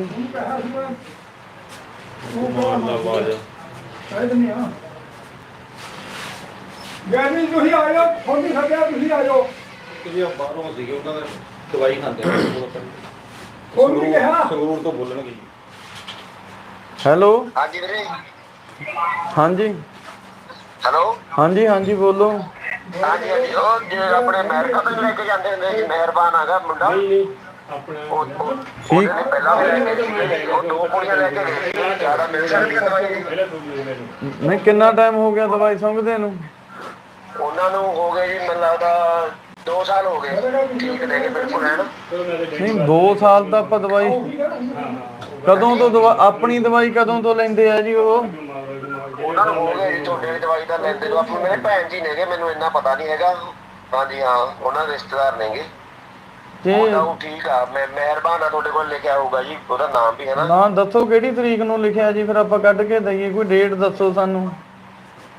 ਮਾਰ ਦਾ ਆਵਾਜ਼। ਕਹਿ ਦਿੰਦੇ ਆ। ਗੈਨੀ ਤੁਸੀਂ ਆ ਜਾਓ ਫੋਨ ਨਹੀਂ ਸਕਿਆ ਤੁਸੀਂ ਆ ਜਾਓ। ਤੁਸੀਂ ਉਹ ਬਾਹਰੋਂ ਸੀਗੇ ਉਹਨਾਂ ਦਾ ਦਵਾਈ ਖਾਂਦੇ ਨੇ ਫੋਨ ਨਹੀਂ। ਕਿਹਾ? ਸੰਗਰੂਰ ਤੋਂ ਬੋਲਣਗੇ ਜੀ। ਹੈਲੋ? ਹਾਂਜੀ ਵੀਰੇ। ਹਾਂਜੀ। ਹੈਲੋ? ਹਾਂਜੀ ਹਾਂਜੀ ਬੋਲੋ। ਹਾਂਜੀ ਹਾਂਜੀ ਉਹ ਜੇ ਆਪਣੇ ਅਮਰੀਕਾ ਤੋਂ ਲੈ ਕੇ ਜਾਂਦੇ ਹੁੰਦੇ ਸੀ ਮਿਹਰਬਾਨ ਆਗਾ ਮੁੰਡਾ। ਆਪਣਾ ਠੀਕ। ਪਹਿਲਾਂ ਵੀ ਲੈ ਕੇ ਗਏ ਸੀ, ਉਹ ਦੋ ਗੋਲੀਆਂ ਲੈ ਕੇ ਗਏ ਸੀ ਜ਼ਿਆਦਾ ਮਿਲ ਸਕਦੀ ਹੈ ਦਵਾਈ। ਨਹੀਂ ਕਿੰਨਾ ਟਾਈਮ ਹੋ ਗਿਆ ਦਵਾਈ ਸੁੰਘਦੇ ਨੂੰ? ਉਹਨਾਂ ਨੂੰ ਹੋ ਗਏ ਜੀ ਮੈਨੂੰ ਲੱਗਦਾ 2 ਸਾਲ ਹੋ ਗਏ। ਠੀਕ ਨੇ ਗੇ ਬਿਲਕੁਲ ਹੈ ਨਾ। ਨਹੀਂ 2 ਸਾਲ ਤਾਂ ਆਪਾਂ ਦਵਾਈ ਕਦੋਂ ਤੋਂ ਦਵਾ ਆਪਣੀ ਦਵਾਈ ਕਦੋਂ ਤੋਂ ਲੈਂਦੇ ਆ ਜੀ ਉਹ? ਉਹਨਾਂ ਨੂੰ ਹੋ ਗਏ ਜੀ ਤੁਹਾਡੇ ਦੀ ਦਵਾਈ ਤਾਂ ਲੈਂਦੇ ਨੂੰ। ਆਪਣੇ ਮੇਰੇ ਭੈਣ ਜੀ ਨੇਗੇ ਮੈਨੂੰ ਇੰਨਾ ਪਤਾ ਨਹੀਂ ਹੈਗਾ। ਹਾਂਜੀ ਹਾਂ ਉਹਨਾਂ ਦੇ ਰਿਸ਼ਤੇਦਾਰ ਨੇਗੇ। ਤੇ ਉਹਦਾ ਉਹ ਠੀਕ ਆ ਮੈਂ ਮਿਹਰਬਾਨ ਆ ਤੁਹਾਡੇ ਕੋਲ ਲੈ ਕੇ ਆਊਗਾ ਜੀ ਉਹਦਾ ਨਾਮ ਵੀ ਹੈ ਨਾ। ਨਾ ਦੱਸੋ ਕਿਹੜੀ ਤਰੀਕ ਨੂੰ ਲਿਖਿਆ ਜੀ ਫਿਰ ਆਪਾਂ ਕੱਢ ਕੇ ਦਈਏ ਕੋਈ ਡੇਟ ਦੱਸੋ ਸਾਨੂੰ।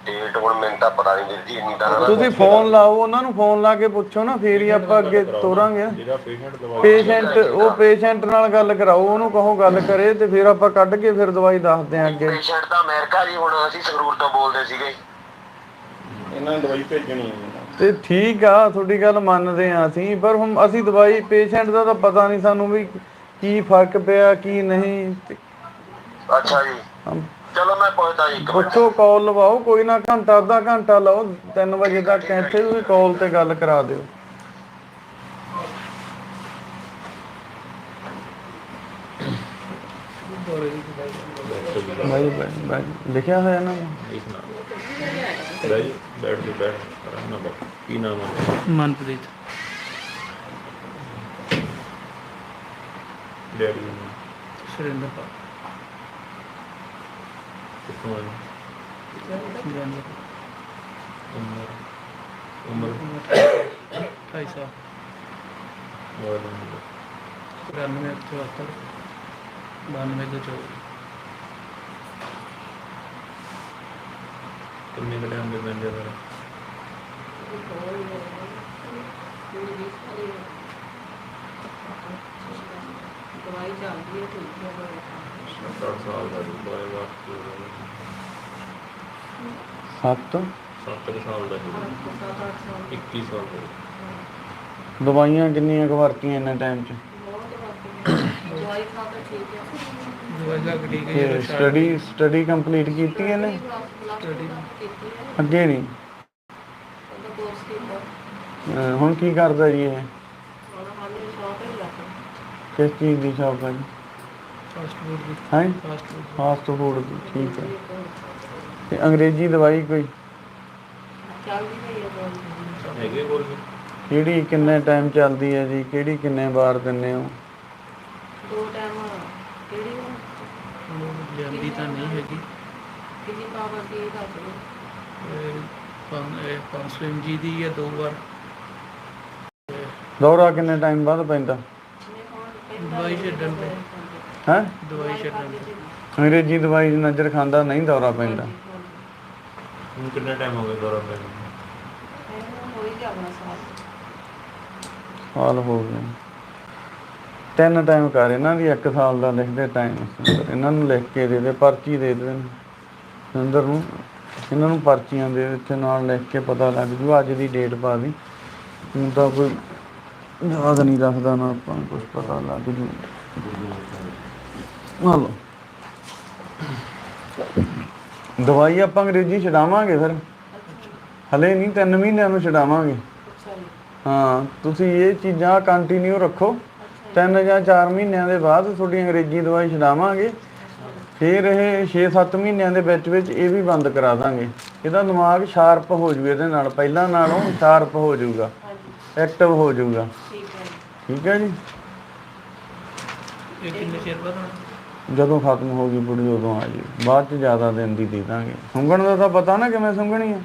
ਡੇਟ ਹੁਣ ਮੈਨੂੰ ਤਾਂ ਪਤਾ ਨਹੀਂ ਵੀਰ ਜੀ ਇੰਨੀ ਤਾਂ ਨਾ ਤੁਸੀਂ ਫੋਨ ਲਾਓ ਉਹਨਾਂ ਨੂੰ ਫੋਨ ਲਾ ਕੇ ਪੁੱਛੋ ਨਾ ਫੇਰ ਹੀ ਆਪਾਂ ਅੱਗੇ ਤੋਰਾਂਗੇ। ਜਿਹੜਾ ਪੇਸ਼ੈਂਟ ਦਵਾਈ ਪੇਸ਼ੈਂਟ ਉਹ ਪੇਸ਼ੈਂਟ ਨਾਲ ਗੱਲ ਕਰਾਓ ਉਹਨੂੰ ਕਹੋ ਗੱਲ ਕਰੇ ਤੇ ਫਿਰ ਆਪਾਂ ਕੱਢ ਕੇ ਫਿਰ ਦਵਾਈ ਦੱਸਦੇ ਆਂ ਅੱਗੇ। ਪੇਸ਼ੈਂਟ ਤਾਂ ਅਮਰੀਕਾ ਜੀ ਹੁਣ ਅਸੀਂ ਸੰਗਰੂਰ ਤੋਂ ਬੋਲਦੇ ਸੀਗੇ। ਇਹਨਾਂ ਨੂੰ ਦਵਾਈ ਭੇਜਣੀ ਹੈ। ਤੇ ਠੀਕ ਆ ਤੁਹਾਡੀ ਗੱਲ ਮੰਨਦੇ ਆ ਅਸੀਂ ਪਰ ਹੁਣ ਅਸੀਂ ਦਵਾਈ ਪੇਸ਼ੈਂਟ ਦਾ ਤਾਂ ਪਤਾ ਨਹੀਂ ਸਾਨੂੰ ਵੀ ਕੀ ਫ਼ਰਕ ਪਿਆ ਕੀ ਨਹੀਂ। ਅੱਛਾ ਜੀ। ਚਲੋ ਮੈਂ ਪੁੱਛਦਾ ਜੀ ਇੱਕ ਮਿੰਟ। ਪੁੱਛੋ ਕਾਲ ਲਵਾਓ ਕੋਈ ਨਾ ਘੰਟਾ ਅੱਧਾ ਘੰਟਾ ਲਾਓ 3 ਵਜੇ ਤੱਕ ਇੱਥੇ ਵੀ ਕਾਲ ਤੇ ਗੱਲ ਕਰਾ ਦਿਓ। ਬਾਈ ਬਾਈ ਬਾਈ ਲਿਖਿਆ ਹੋਇਆ ਨਾ? ਇਸ ਨਾਲ ਬੈਠ ਬੈਠ ਜੀ ਬੈਠ। ਆਰਾਮ ਨਾਲ ਬੈਠ। ਕੀ ਨਾਮ ਹੈ ਮਨਪ੍ਰੀਤ। ਡੈਡੀ? ਸੁਰਿੰਦਰ ਪਾਲ ਕਿੱਥੋਂ ਜਾਨਵਰ ਉਮਰ ਉਮਰ ਢਾਈ ਸਾਲ ਮੋਬਾਈਲ ਨੰਬਰ 94 74 92 ਤੋਂ ਚੌਵੀ ਕਿੰਨੇ ਘੰਟੇ ਹੁੰਦੇ ਬੰਦੇ ਦਾ ਦਵਾਈ ਚੱਲਦੀ ਹੈ ਠੀਕ ਹੈ ਸੱਤ ਅੱਠ ਸਾਲ ਦਾ ਜੀ ਬਾਰੇ ਬਾਤ ਸੱਤ? 7 ਸਾਲ ਦਾ ਜੀ। 21 ਸਾਲ। ਦਾ ਦਵਾਈਆਂ ਕਿੰਨੀਆਂ ਕੁ ਵਰਤੀਆਂ ਇੰਨੇ ਟਾਈਮ 'ਚ? ਦਵਾਈ ਖਾ ਕੇ ਠੀਕ ਹੈ। ਦਵਾਈ ਲੱਗ ਠੀਕ ਹੈ ਤੇ ਜਦੋਂ ਸਟੱਡੀ ਸਟੱਡੀ ਕੰਪਲੀਟ ਕੀਤੀ ਇਹਨੇ? ਸਟੱਡੀ ਅੱਗੇ ਨਹੀਂ? ਉਹਦਾ ਕੋਰਸ ਕੀਤਾ। ਅਹ ਹੁਣ ਕੀ ਕਰਦਾ ਜੀ ਇਹ ਹੁਣ ਹਾਲੇ ਸ਼ੌਕ ਹੀ ਲੱਗਾ ਕਿਸ ਚੀਜ਼ ਦੀ ਸ਼ੌਪ ਹੈ ਜੀ? ਫਾਸਟ ਫੂਡ ਦੀ। ਹੈ? ਫਾਸਟ ਫੂਡ ਫਾਸਟ ਫੂਡ ਦੀ ਠੀਕ ਹੈ ਤੇ ਅੰਗਰੇਜ਼ੀ ਦਵਾਈ ਕੋਈ? ਚੱਲਦੀ ਨਹੀਂ ਹੈ ਦਵਾਈ ਹੈਗੇ ਕੋਲ ਵੀ। ਕਿਹੜੀ ਕਿੰਨੇ ਟਾਈਮ ਚੱਲਦੀ ਹੈ ਜੀ? ਕਿਹੜੀ ਕਿੰਨੇ ਵਾਰ ਦਿੰਦੇ ਹੋ? ਦੋ ਟਾਈਮ ਕਿਹੜੀ? ਜਾਂਦੀ ਤਾਂ ਨਹੀਂ ਹੈਗੀ। ਕਿੰਨੀ ਪਾਵਰ ਦੀ ਇਹ ਦੱਸ ਦਿਓ। ਇਹ ਪੰਜ- ਇਹ 500 mg ਦੀ ਹੈ ਦੋ ਵਾਰ। ਦੌਰਾ ਕਿੰਨੇ ਟਾਈਮ ਬਾਅਦ ਪੈਂਦਾ? ਦਵਾਈ ਛੱਡਣ ਤੇ। ਹੈ? ਦਵਾਈ ਛੱਡਣ ਤੇ। ਅੰਗਰੇਜ਼ੀ ਦਵਾਈ ਨਜ਼ਰ ਖਾਂਦਾ ਨਹੀਂ ਦੌਰਾ ਪੈਂਦਾ। ਹੁਣ ਕਿੰਨਾ ਟਾਈਮ ਹੋ ਗਿਆ ਦੌਰਾ ਪੈਣ ਨੂੰ? ਇਹਨੂੰ ਹੋ ਹੀ ਜਾਣਾ ਸਾਲ ਸਾਲ ਹੋ ਗਿਆ ਤਿੰਨ ਟਾਈਮ ਕਰ ਇਹਨਾਂ ਦੀ ਇੱਕ ਸਾਲ ਦਾ ਲਿਖਦੇ ਟਾਈਮ ਇਹਨਾਂ ਨੂੰ ਲਿਖ ਕੇ ਦੇ ਦੇ ਪਰਚੀ ਦੇ ਦੇ। ਅੰਦਰ ਨੂੰ ਇਹਨਾਂ ਨੂੰ ਪਰਚੀਆਂ ਦੇ ਦੇ, ਇੱਥੇ ਨਾਲ ਲਿਖ ਕੇ ਪਤਾ ਲੱਗ ਜੂ ਅੱਜ ਦੀ ਡੇਟ ਪਾ ਦੀ। ਹੁਣ ਤਾਂ ਕੋਈ ਯਾਦ ਨਹੀਂ ਰੱਖਦਾ ਨਾ ਆਪਾਂ ਕੁਝ ਪਤਾ ਲੱਗ ਜੂ। ਹਲੋ ਦਵਾਈ ਆਪਾਂ ਅੰਗਰੇਜ਼ੀ ਛਡਾਵਾਂਗੇ ਫਿਰ। ਹਲੇ ਨਹੀਂ 3 ਮਹੀਨਿਆਂ ਨੂੰ ਛਡਾਵਾਂਗੇ। ਹਾਂ ਤੁਸੀਂ ਇਹ ਚੀਜ਼ਾਂ ਕੰਟੀਨਿਊ ਰੱਖੋ। ਤਿੰਨ ਜਾਂ 4 ਮਹੀਨਿਆਂ ਦੇ ਬਾਅਦ ਤੁਹਾਡੀ ਅੰਗਰੇਜ਼ੀ ਦਵਾਈ ਛਡਾਵਾਂਗੇ। ਫਿਰ ਇਹ 6-7 ਮਹੀਨਿਆਂ ਦੇ ਵਿੱਚ ਵਿੱਚ ਇਹ ਵੀ ਬੰਦ ਕਰਾ ਦਾਂਗੇ। ਇਹਦਾ ਦਿਮਾਗ ਸ਼ਾਰਪ ਹੋ ਜੂ ਇਹਦੇ ਨਾਲ। ਪਹਿਲਾਂ ਨਾਲੋਂ ਸ਼ਾਰਪ ਹੋ ਜਾਊਗਾ ਐਕਟਿਵ ਹੋ ਜਾਊਗਾ ਠੀਕ ਹੈ ਜੀ। ਠੀਕ ਹੈ ਜੀ ਇਹ ਕਿੰਨੇ ਚਿਰ ਬਾਅਦ ਹੋਣਾ ਜਦੋਂ ਖਤਮ ਹੋ ਗਈ ਬੁੜੀ ਉਦੋਂ ਆ ਜੀ। ਬਾਅਦ ਚ ਜ਼ਿਆਦਾ ਦਿਨ ਦੀ ਦੇ ਦਾਂਗੇ। ਸੁੰਘਣ ਦਾ ਤਾਂ ਪਤਾ ਨਾ ਕਿਵੇਂ ਸੁੰਘਣੀ ਆ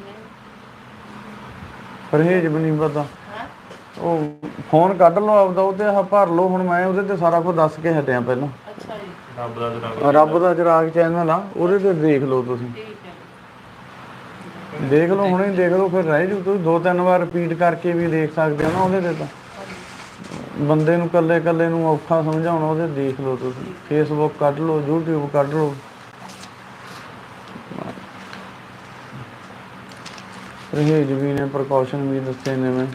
ਪਰਹੇਜ ਵੀ ਨਹੀਂ ਪਤਾ। ਉਹ ਫੋਨ ਕੱਢ ਲਓ ਆਪਦਾ ਉਹਤੇ ਆਹ ਭਰ ਲਓ। ਹੁਣ ਮੈਂ ਉਹਦੇ ਤੇ ਸਾਰਾ ਕੁਝ ਦੱਸ ਕੇ ਹਟਿਆ ਪਹਿਲਾਂ। ਅੱਛਾ ਜੀ। ਰੱਬ ਦਾ ਜਨਾਬ ਰੱਬ ਦਾ ਚਿਰਾਗ ਚੈਨਲ ਆ ਉਹਦੇ ਤੇ ਦੇਖ ਲਓ ਤੁਸੀਂ। ਠੀਕ ਹੈ ਦੇਖ ਲਓ ਹੁਣੇ ਦੇਖ ਲਓ ਫਿਰ ਰਹਿ ਜੂ। ਤੁਸੀਂ ਦੋ ਤਿੰਨ ਵਾਰ ਰਿਪੀਟ ਕਰਕੇ ਵੀ ਦੇਖ ਸਕਦੇ ਹੋ ਨਾ ਉਹਦੇ ਤੇ ਤਾਂ। ਬੰਦੇ ਨੂੰ ਇਕੱਲੇ ਇਕੱਲੇ ਨੂੰ ਔਖਾ ਸਮਝਾਉਣਾ ਉਹਦੇ ਦੇਖ ਲਓ ਤੁਸੀਂ। ਫੇਸਬੁੱਕ ਕੱਢ ਲਓ, YouTube ਕੱਢ ਲਓ। ਪਰਹੇਜ ਵੀ ਨੇ ਪ੍ਰੀਕਾਸ਼ਨ ਵੀ ਦੱਸੇ ਨੇ ਮੈਂ।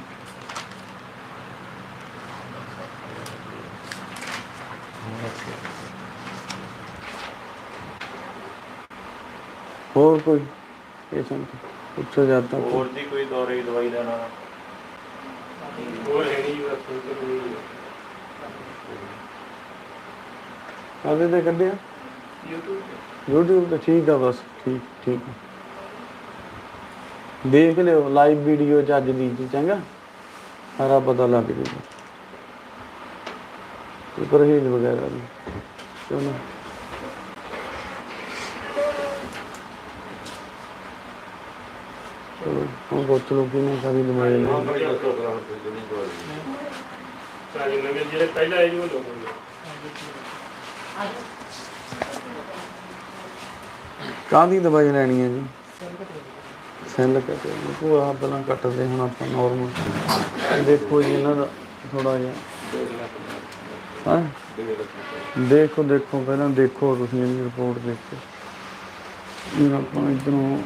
ਹੋਰ ਕੋਈ ਪੇਸ਼ੈਂਟ ਪੁੱਛੋ ਜਾਂਦਾ ਹੋਰ ਜੀ ਕੋਈ ਦੌਰੇ ਦਵਾਈ ਦਾ ਨਾਮ ਹੋਰ ਹੈ ਨਹੀਂ ਬਸ ਕੋਈ ਕਾਹਦੇ ਤੇ ਕੱਢਿਆ? YouTube ਤੇ। ਠੀਕ ਆ ਬਸ, ਠੀਕ ਠੀਕ ਦੇਖ ਲਿਓ ਲਾਈਵ ਵੀਡੀਓ ਚ ਅੱਜ ਦੀ ਜੀ, ਚੰਗਾ? ਸਾਰਾ ਪਤਾ ਲੱਗ ਜੂਗਾ ਤੇ ਪਰਹੇਜ਼ ਵਗੈਰਾ ਵੀ। ਚਲੋ। ਚਲੋ, ਹੁਣ ਪੁੱਛ ਲਓ ਕਿਹਨੇ ਸਾਰੀ ਦਵਾਈ ਲਈ ਸਾਰੇ ਜਿਹੜੇ ਪਹਿਲਾਂ ਆਏ ਜੀ ਉਹ ਲੋਕ ਹੁੰਦੇ ਕਾਹਦੀ ਦਵਾਈ ਲੈਣੀ ਹੈ ਜੀ? ਸੈੱਲ ਕੱਟੇ ਉਹ ਆ ਪਹਿਲਾਂ ਕੱਟਦੇ ਹੁਣ ਆਪਾਂ ਨਾਰਮਲ ਦੇਖੋ ਜੀ, ਇਹਨਾਂ ਦਾ ਥੋੜਾ ਜਿਹਾ। ਹਾਂ? ਦੇਖੋ ਦੇਖੋ, ਪਹਿਲਾਂ ਦੇਖੋ ਤੁਸੀਂ ਇਹਦੀ ਰਿਪੋਰਟ ਦੇਖੋ। ਇਹ ਆਪਾਂ ਇਧਰੋਂ